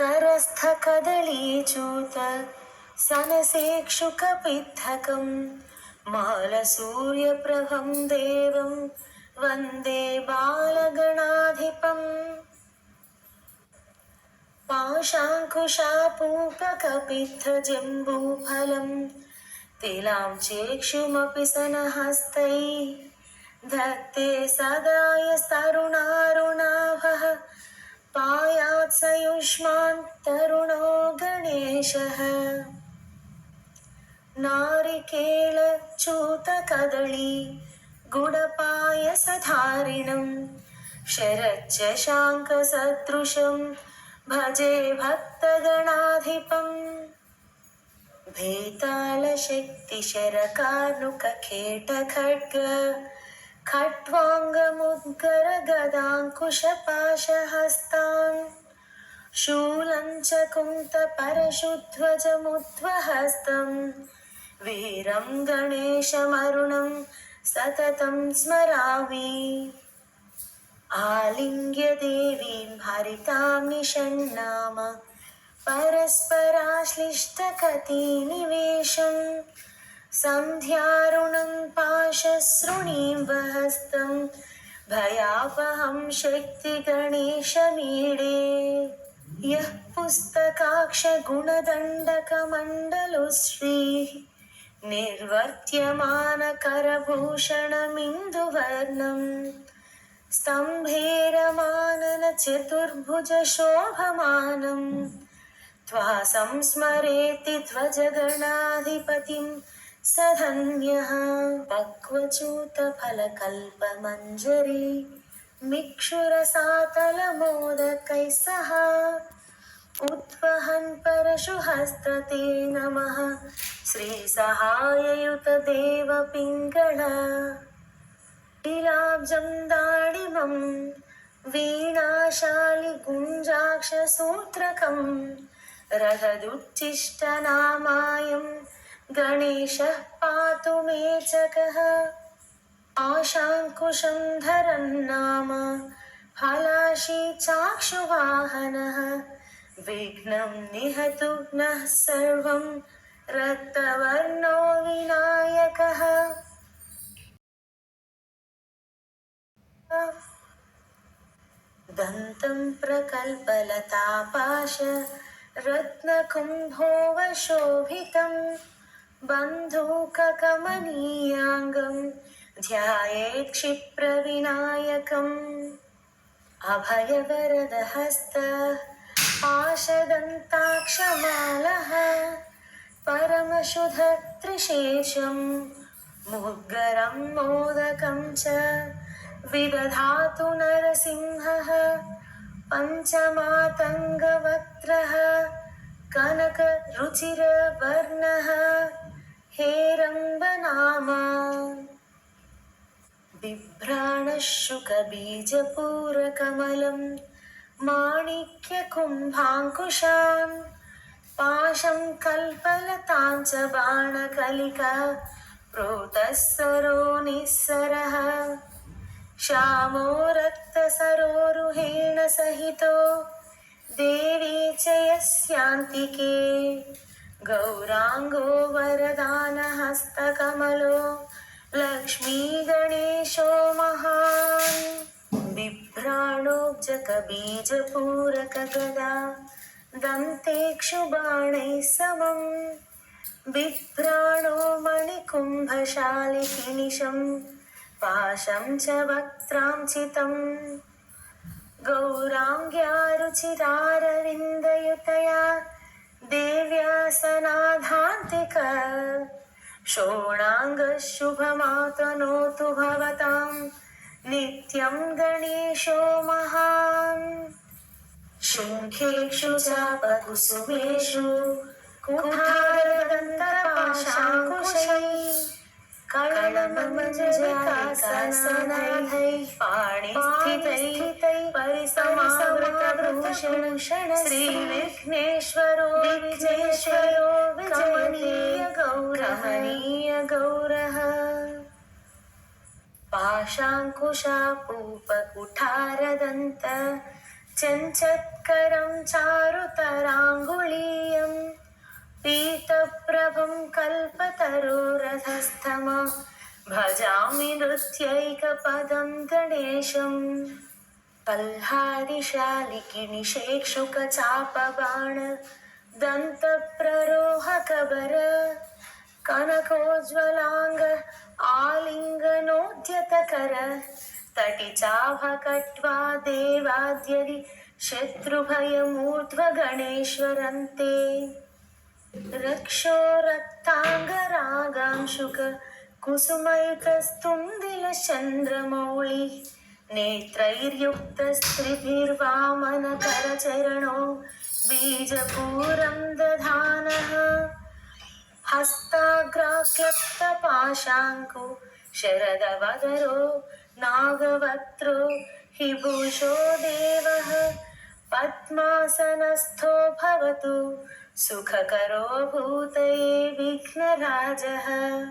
करस्थकदलीच्यूत सनसेक्षुकपित्थकं मालसूर्यप्रभं देवं वन्दे बालगणाधिपम्। पाशाङ्कुशापूपकपित्थजम्बूफलं तिलां चेक्षुमपि सनहस्तै धत्ते सदाय तरुणारुणाभः पायात् स युष्मान् तरुणो गणेशः नारिकेलच्यूतकदळी गुडपायसधारिणं शरच्च शाङ्कसदृशं भजे भक्तगणाधिपम् भेतालशक्तिशरकार्णुकखेटखड्ग खट्वाङ्गमुद्गरगदाङ्कुशपाशहस्तान् शूलं च कुन्तपरशुध्वजमुद्वहस्तं वीरं गणेशमरुणं सततं स्मरामि आलिङ्ग्य देवीं हरितां निषण्णाम परस्पराश्लिष्टकतीनिवेशं सन्ध्यारुणं पाशसृणीं वहस्तं भयापहं शक्तिगणेशमीडे यः पुस्तकाक्षगुणदण्डकमण्डलुश्रीः निर्वर्त्यमानकरभूषणमिन्दुवर्णम् स्तम्भेरमानन चतुर्भुजशोभमानं त्वा संस्मरेति సధన్య పక్వచూతఫలకల్పమంజరీ మిక్షురసాతలమోదకై సహా ఉత్వహన్ పరశుహస్తతే నమ శ్రీ సహాయయుత దేవ పింగళ బిలాబ్జం దాడిమం వీణాశాలి గుంజాక్ష సూత్రకం రహదుచ్చిష్టనామాయం गणेशः पातु मे जगः। आशाङ्कुशं धरन्नाम फलाशी चाक्षुवाहनः। विघ्नं निहतु नः सर्वं रक्तवर्णो विनायकः। दन्तं प्रकल्पलतापाश रत्नकुम्भोवशोभितम् बन्धूककमनीयाङ्गं ध्यायेत् क्षिप्रविनायकम् अभयवरदहस्त पाशदन्ताक्षमालः परमशुधत्रिशेषं मुग्गरं मोदकं च विदधातु नरसिंहः पञ्चमातङ्गवक्त्रः कनकरुचिरवर्णः हेरम्बनामा बिभ्राणशुकबीजपूरकमलं माणिक्यकुम्भाङ्कुशान् पाशं कल्पलतां च बाणकलिका प्रोतःसरो निःसरः श्यामो रक्तसरोरुहेण सहितो देवी च यस्यान्तिके गौराङ्गो वरदानहस्तकमलो लक्ष्मीगणेशो महान् बिभ्राणोज्जकबीजपूरकगदा दन्तेक्षुबाणैः समम् बिभ्राणो मणिकुम्भशालिकिनिशम् पाशं च वक्त्राञ्चितं गौराङ्ग्या रुचिरारविन्दयुतया दिव्यासनाधान्तिक। शोणाङ्गशुभमातनोतु भवतां नित्यं गणेशो महान्। शुङ्खेषु चापकुसुमेषु कुठारदन्तपाशाङ्कुशैः। कळमञ्जलिकासनैः पाणिस्थितैः परिसमावृतभूषण श्रीविघ्नेश्वरो विजयेश्वरो विजयनीय गौरहनीय गौरः पाशाङ्कुशापूपकुठारदन्त चञ्चत्करं चारुतराङ्गुलीयं पीतप्रभं कल्पतरोरधस्तम भजामि नृत्यैकपदं गणेशम् कल्हारिशालिकिनिषेक्षुकचापबाण दन्तप्ररोहकबर कनकोज्ज्वलाङ्ग आलिङ्गनोद्यतकर तटिचाभकट्वा देवाद्यदि शत्रुभयमूर्ध्वगणेश्वरन्ते रक्षो रक्ताङ्गरागांशुक कुसुमैकस्तुन्दिलचन्द्रमौळि नेत्रैर्युक्तस्त्रिभिर्वामनकरचरणो बीजपूरं दधानः हस्ताग्राक्लप्तपाशाङ्कु शरदवदरो नागवत्रो हिभूषो देवः पद्मासनस्थो भवतु सुखकरो भूतये विघ्नराजः।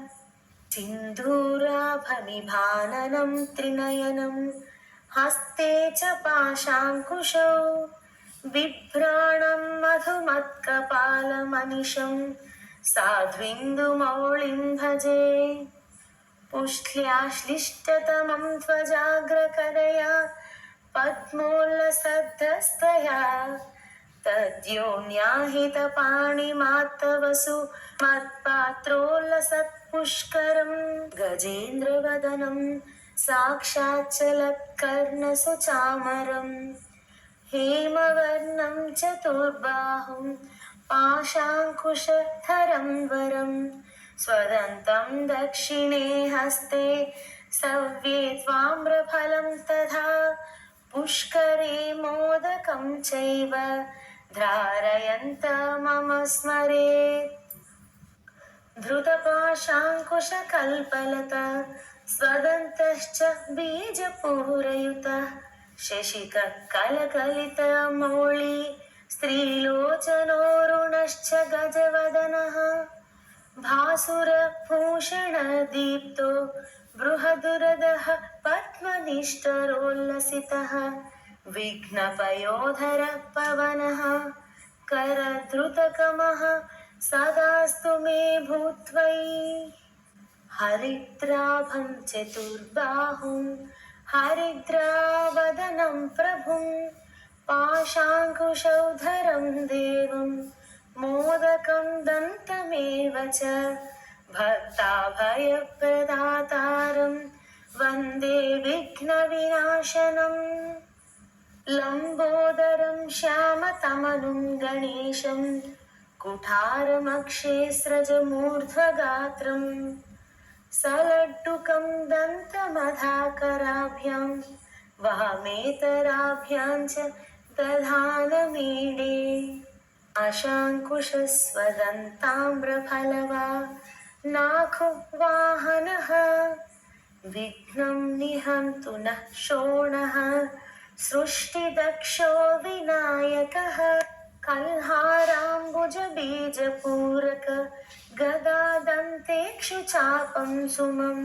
सिन्धूराभनिभाननं त्रिनयनं, हस्ते च पाशाङ्कुशौ बिभ्राणं मधुमत्कपालमनिशं साध्विन्दुमौळिं भजे। पुष्ल्याश्लिष्टतमं त्वजाग्रकरया पद्मोल्लसद्धस्तया तद्योन्याहितपाणिमात्तवसु मत्पात्रोल्लसत्पुष्करं गजेन्द्रवदनं साक्षाच्चलत्कर्णसु चामरम् हेमवर्णं चतुर्बाहुं पाशाङ्कुशधरं वरं स्वदन्तं दक्षिणे हस्ते सव्ये त्वाम्रफलं तथा पुष्करे मोदकं चैव धारयन्त मम स्मरेत् धृतपाशाङ्कुशकल्पलता स्वदन्तश्च बीजपूरयुतः शशिककलकलितमौळि स्त्रीलोचनोरुणश्च गजवदनः। भासुरभूषणदीप्तो बृहदुरदः पद्मनिष्ठरोल्लसितः। विघ्नपयोधरः पवनः करधृतकमः सदास्तु मे भूत्वयि। हरिद्राभं चतुर्बाहुं, हरिद्रावदनं प्रभुं, पाशाङ्कुशौधरं देवं, मोदकं दन्तमेव च, भक्ताभयप्रदातारं, वंदे विघ्नविनाशनम्। लम्बोदरं श्यामतमनुं गणेशं कुठारमक्षेस्रजमूर्ध्वगात्रम् सलड्डुकं दन्तमधाकराभ्यां वामेतराभ्यां च दधानमीडे। अशाङ्कुशस्वदन्ताम्रफलवा नाखु वाहनः विघ्नं निहन्तु नः शोणः सृष्टिदक्षो विनायकः कल्हाराम्बुजबीजपूरक गदादन्तेक्षुचापं सुमं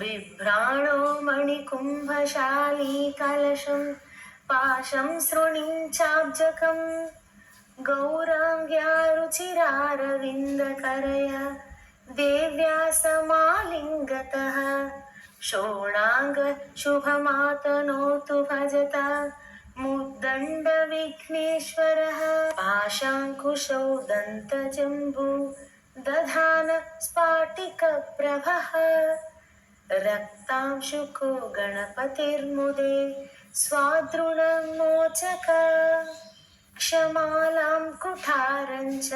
बिभ्राणो मणिकुम्भशाली कलशं पाशं सृणिं चाब्जकम् गौराङ्ग्या रुचिरारविन्दकरया देव्या समालिङ्गतः शोणाङ्ग शुभमातनोतु भजता। मुद्दण्डविघ्नेश्वरः पाशाङ्कुशौ दन्तजम्बू दधान स्फाटिकप्रभः रक्तांशुको गणपतिर्मुदे स्वादृढमोचक क्षमालां कुठारं च,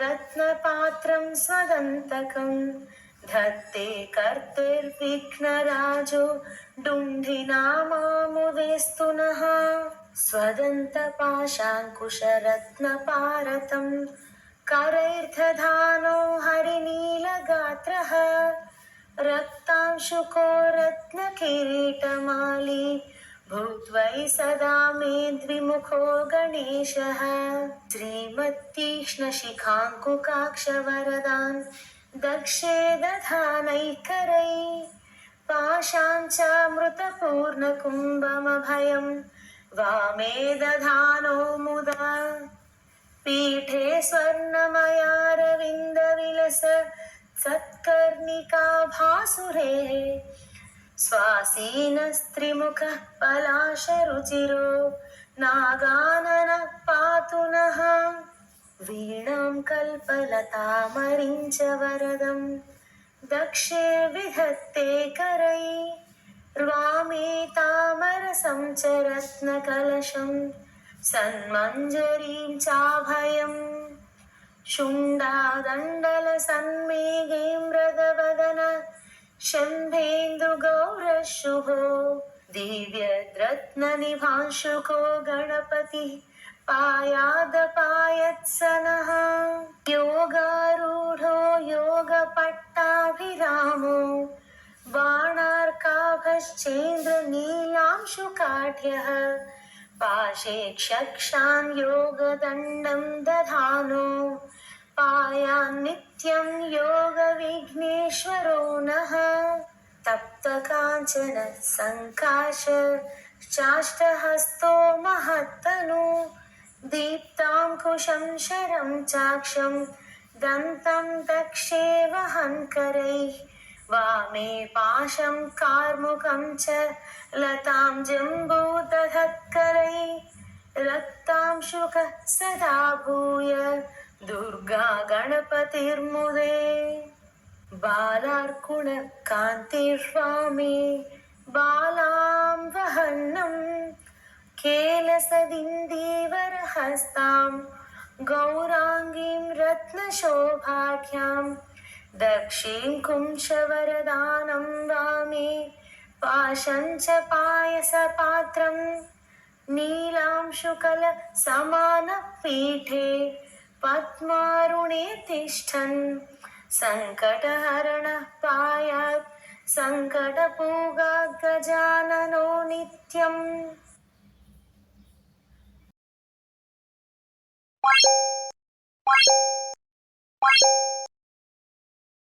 रत्नपात्रं स्वदन्तकं धत्ते कर्तिर्विघ्नराजो डुण्ढिनामामुदेस्तु नः स्वदन्तपाशाङ्कुशरत्नपारतं करैर्धधानो हरिनीलगात्रः रक्तांशुको रत्नकिरीटमाली भूत्वै सदा मे द्विमुखो गणेशः। श्रीमत्तीक्ष्णशिखाङ्कुकाक्षवरदान् दक्षे दधानैकरै पाशाञ्चामृतपूर्णकुम्भमभयं वामे दधानो मुदा पीठे स्वर्णमयारविन्दविलस सत्कर्णिका भासुरेः स्वासीनस्त्रिमुखः पलाशरुचिरो नागाननः पातु नः వీణాం కల్పలతామరించవరదం. దక్షే విహత్తే కరై ర్వామే తామరసం చ రత్నకలశం. సన్మంజరీం చాభయం. శుండాదండల సన్మేఘే మృగవదన శంభేందు గౌరశుభో గణపతి. पायादपायत्सनः योगारूढो, योगपट्टाभिरामो। बाणार्काभश्चेन्द्रनीलांशुकाढ्यः पाशे क्षक्षान् योगदण्डं दधानो। पायान्नित्यं योगविघ्नेश्वरो नः। तप्तकाञ्चन सङ्काश चाष्टहस्तो महत्तनु। दीप्ताङ्कुशं शरं चाक्षं दन्तं दक्षे वहन्करैः वामे पाशं कार्मुकं च लतां जम्बूदधत्करैः रक्तांशुकः सदा भूय दुर्गा गणपतिर्मुदे बालार्कुणकान्तिर्वामे बालां वहन्नं केलसदिन्दीवरहस्तां गौराङ्गीं रत्नशोभाढ्यां दक्षिं कुंशवरदानं वामे पाशं च पायसपात्रं नीलांशुकलसमानपीठे पद्मारुणे तिष्ठन् सङ्कटहरणः पायात् सङ्कटपूगात् गजाननो नित्यम् Thank you.